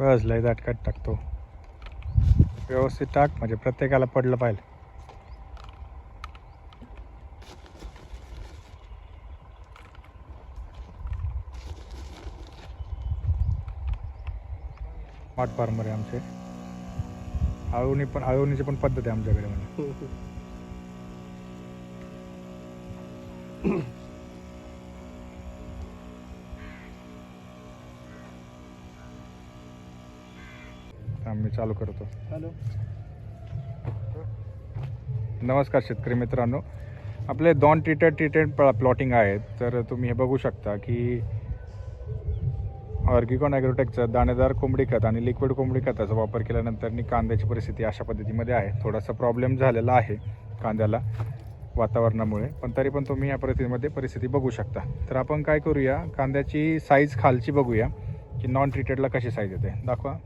बस लय दाटकाट टाकतो. व्यवस्थित टाक म्हणजे प्रत्येकाला पडलं पाहिजे. स्मार्ट फार्मर आहे आमचे. आळवणी पण आळवणीची पण पद्धत आहे आमच्याकडे म्हणजे. आम्ही चालू करतो. हॅलो. नमस्कार शेतकरी मित्रांनो. आपले दोन ट्रीटेड ट्रीटेड प्लॉटिंग आहेत. तर तुम्ही हे बघू शकता की ऑर्गिकॉन ॲग्रोटेकचं दाणेदार कोंबडी खत आणि लिक्विड कोंबडी खताचा वापर केल्यानंतर कांद्याची परिस्थिती अशा पद्धतीमध्ये आहे. थोडासा प्रॉब्लेम झालेला आहे कांद्याला वातावरणामुळे. पण तरी पण तुम्ही या परिस्थितीमध्ये परिस्थिती बघू शकता. तर आपण काय करूया? कांद्याची साईज खालची बघूया की नॉन ट्रीटेडला कशी साईज येते? दाखवा.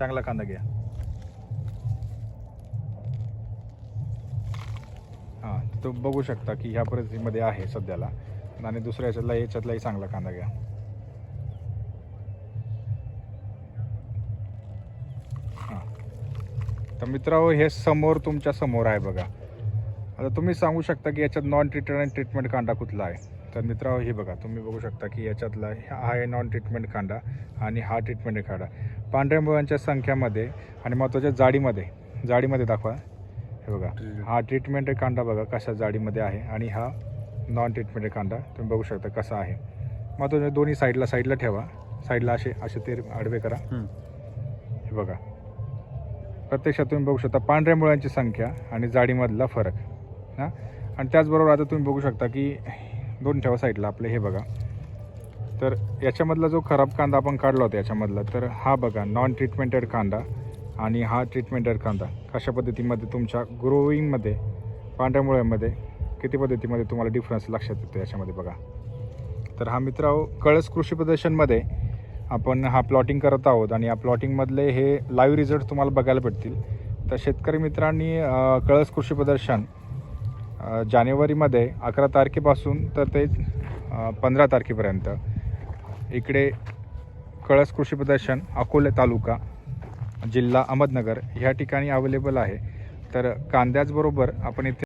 चांगला कांदा घ्या. हां तो बघू शकता की ह्या परिस्थितीमध्ये आहे सध्याला. आणि दुसऱ्या याच्यातला याच्यातलाही चांगला कांदा घ्या. हां. तर मित्रांनो हे समोर तुमच्यासमोर आहे बघा. आता तुम्ही सांगू शकता की याच्यात नॉन ट्रीटेड आणि ट्रीटमेंट कांदा कुठला आहे? तर मित्रांनो हे बघा तुम्ही बघू शकता की याच्यातला हा आहे नॉन ट्रीटमेंट कांदा आणि हा ट्रीटमेंट कांदा पांढऱ्या मुळांच्या संख्यामध्ये आणि महत्त्वाच्या जाडीमध्ये जाडीमध्ये दाखवा. हे बघा हा ट्रीटमेंट कांदा बघा कशा जाडीमध्ये आहे आणि हा नॉन ट्रीटमेंट कांदा तुम्ही बघू शकता कसा आहे. महत्त्वाच्या दोन्ही साईडला साईडला ठेवा. साईडला असे असे ते आडवे करा. हे बघा. प्रत्यक्षात तुम्ही बघू शकता पांढऱ्या मुळांची संख्या आणि जाडीमधला फरक. हां? आणि त्याचबरोबर आता तुम्ही बघू शकता की दोन ठेवा साईडला आपलं हे बघा. तर याच्यामधला जो खराब कांदा आपण काढला होता याच्यामधला तर हा बघा नॉन ट्रीटमेंटेड कांदा आणि हा ट्रीटमेंटेड कांदा. कशा पद्धतीमध्ये तुमच्या ग्रोईंगमध्ये पांढऱ्या मुळ्यामध्ये किती पद्धतीमध्ये तुम्हाला डिफरन्स लक्षात येतो याच्यामध्ये बघा. तर हा मित्र कळस कृषी प्रदर्शनमध्ये आपण हा प्लॉटिंग करत आहोत आणि या प्लॉटिंगमधले हे लाईव्ह रिझल्ट तुम्हाला बघायला भेटतील. तर शेतकरी मित्रांनी कळस कृषी प्रदर्शन जानेवारीमध्ये अकरा तारखेपासून तर ते पंधरा तारखेपर्यंत. इकडे कळस कृषी प्रदर्शन अकोले तालुका जिल्हा अहमदनगर ह्या ठिकाणी अवेलेबल आहे. तर कांद्याचबरोबर आपण इथे